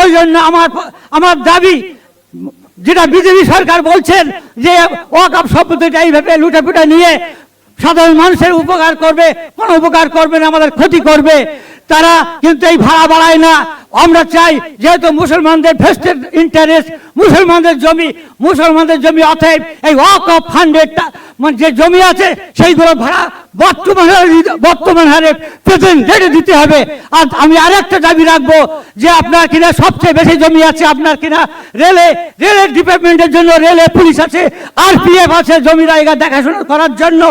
ওই জন্য আমার আমার দাবি, যেটা বিজেপি সরকার বলছেন যে ওয়াকাপ সম্পত্তিটা এইভাবে লুটাপুটা নিয়ে সাধারণ মানুষের উপকার করবে, কোনো উপকার করবে না, আমাদের ক্ষতি করবে। তারা কিন্তু এই ভাড়া বাড়ায় না। আমরা চাই যেহেতু মুসলমানদের ভেস্টেড ইন্টারেস্ট মুসলমানদের জমি মুসলমানদের জমি অতএব এই ওয়াক অফ ফান্ডের মানে যে জমি আছে, সেইগুলো ভাড়া বর্তমান বর্তমান হারে প্রেজেন্ট রেটে দিতে হবে। আর আমি আরেকটা দাবি রাখব যে আপনার কিনা সবচেয়ে বেশি জমি আছে, আপনার কিনা রেলে, রেলের ডিপার্টমেন্টের জন্য রেলে পুলিশ আছে আরপিএফ আছে জমি জায়গা দেখাশোনা করার জন্য,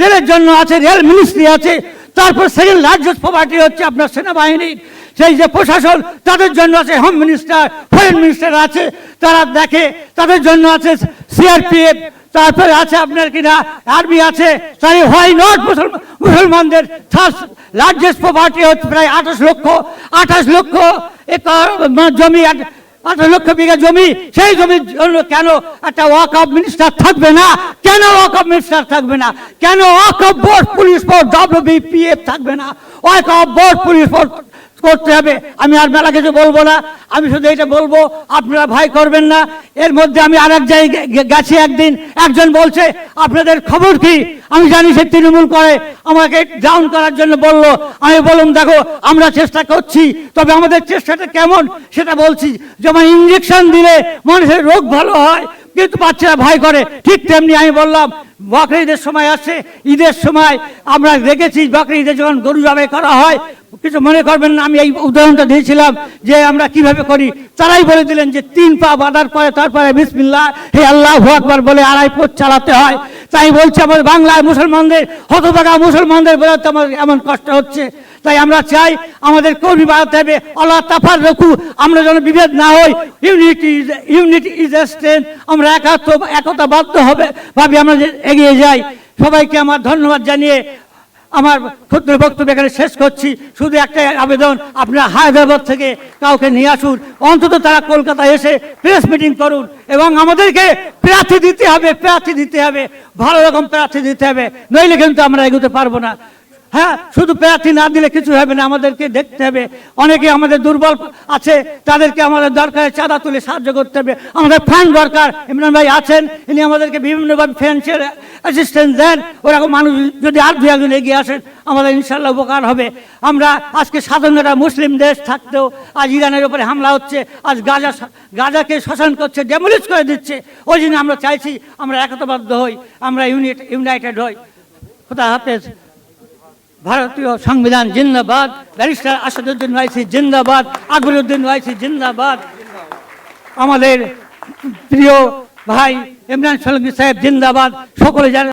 রেলের জন্য আছে, রেল মিনিস্ট্রি আছে, তারপর সেকেন্ড লার্জেস্ট প্রপার্টি হচ্ছে আপনার সেনাবাহিনীর সেই যে প্রশাসন, তাদের জন্য আছে হোম মিনিস্টার ফরেন মিনিস্টার আছে, তারা দেখে, তাদের জন্য আছে সিআরপিএফ তারপরে আছে আপনার কিনা আর্মি আছে। তাই হোয়াই নট মুসলমানদের থার্ড লার্জেস্ট প্রপার্টি হচ্ছে প্রায় আঠাশ লক্ষ আঠাশ লক্ষ জমি আঠাশ লক্ষ বিঘা জমি। সেই জমির জন্য কেন একটা ওয়াক অফ মিনিস্টার থাকবে না? কেন ওয়াক অফ মিনিস্টার থাকবে না? কেন Waqf board police force WBPF থাকবে না? Walk of board police force করতে হবে। আমি আর মেলা কিছু বলব না। আমি শুধু এটা বলব, আপনারা ভয় করবেন না। এর মধ্যে আমি আর এক জায়গায় গেছি একদিন। একজন বলছে, আপনাদের খবর কি? আমি জানি সে তৃণমূল করে। আমাকে ডাউন করার জন্য বলল, আমি বললাম, দেখো, আমরা চেষ্টা করছি, তবে আমাদের চেষ্টাটা কেমন? সেটা বলছি যেমন ইঞ্জেকশন দিলে মানুষের রোগ ভালো হয় কিন্তু বাচ্চারা ভয় করে। ঠিক তেমনি আমি বললাম বকরি ঈদের সময় আসছে ঈদের সময় আমরা দেখেছি বকরি ঈদের যখন গরু জবাই করা হয়, কিছু মনে করবেন না, আমি এই উদাহরণটা দিয়েছিলাম যে আমরা কীভাবে করি। তারাই বলে দিলেন যে তিন পা বাঁধার পরে তারপরে বিসমিল্লাহ, হে আল্লাহ আকবার বলে আড়াই পথ চালাতে হয়। তাই বলছে আমাদের বাংলায় মুসলমানদের, হতভাগা মুসলমানদের বেরোতে আমার এমন কষ্ট হচ্ছে। তাই আমরা চাই আমাদের কর্মী বাড়াতে হবে। আল্লাহ তাফার রকু আমরা যেন বিভেদ না হই। Unity unity is a strength আমরা একাত্ম একতা বাধ্য হবে ভাবি আমরা এগিয়ে যাই। সবাইকে আমার ধন্যবাদ জানিয়ে আমার ক্ষুদ্র বক্তব্য এখানে শেষ করছি। শুধু একটা আবেদন, আপনারা হায়দ্রাবাদ থেকে কাউকে নিয়ে আসুন। অন্তত তারা কলকাতায় এসে প্রেস মিটিং করুন এবং আমাদেরকে প্রার্থী দিতে হবে, প্রার্থী দিতে হবে। ভালো রকম প্রার্থী দিতে হবে। নইলে কিন্তু আমরা এগোতে পারব না। হ্যাঁ শুধু প্রার্থী না দিলে কিছু হবে না, আমাদেরকে দেখতে হবে। অনেকে আমাদের দুর্বল আছে, তাদেরকে আমাদের দরকার চাঁদা তুলে সাহায্য করতে হবে। আমাদের ফান্ড দরকার। ইমরান ভাই আছেন, ইনি আমাদেরকে বিভিন্নভাবে ফিনান্সিয়াল অ্যাসিস্ট্যান্স দেন। ওরকম মানুষ যদি আর দু একজন এগিয়ে আসেন, আমাদের ইনশাল্লাহ উপকার হবে। আমরা আজকে সাধারণ একটা মুসলিম দেশ থাকতেও আজ ইরানের উপরে হামলা হচ্ছে, আজ গাজা গাজাকে শ্মশান করছে ডেমোলিশ করে দিচ্ছে। ওই জন্য আমরা চাইছি আমরা একতাবদ্ধ হই, আমরা ইউনিট ইউনাইটেড হই। খোদা হাফেজ। ভারতীয় সংবিধান জিন্দাবাদ। ব্যারিস্টার আসাদুদ্দিন ওয়াইসি জিন্দাবাদ আকবরউদ্দিন ওয়াইসি জিন্দাবাদ। আমাদের প্রিয় ভাই ইমরান সলঙ্গি সাহেব জিন্দাবাদ। সকলে যারা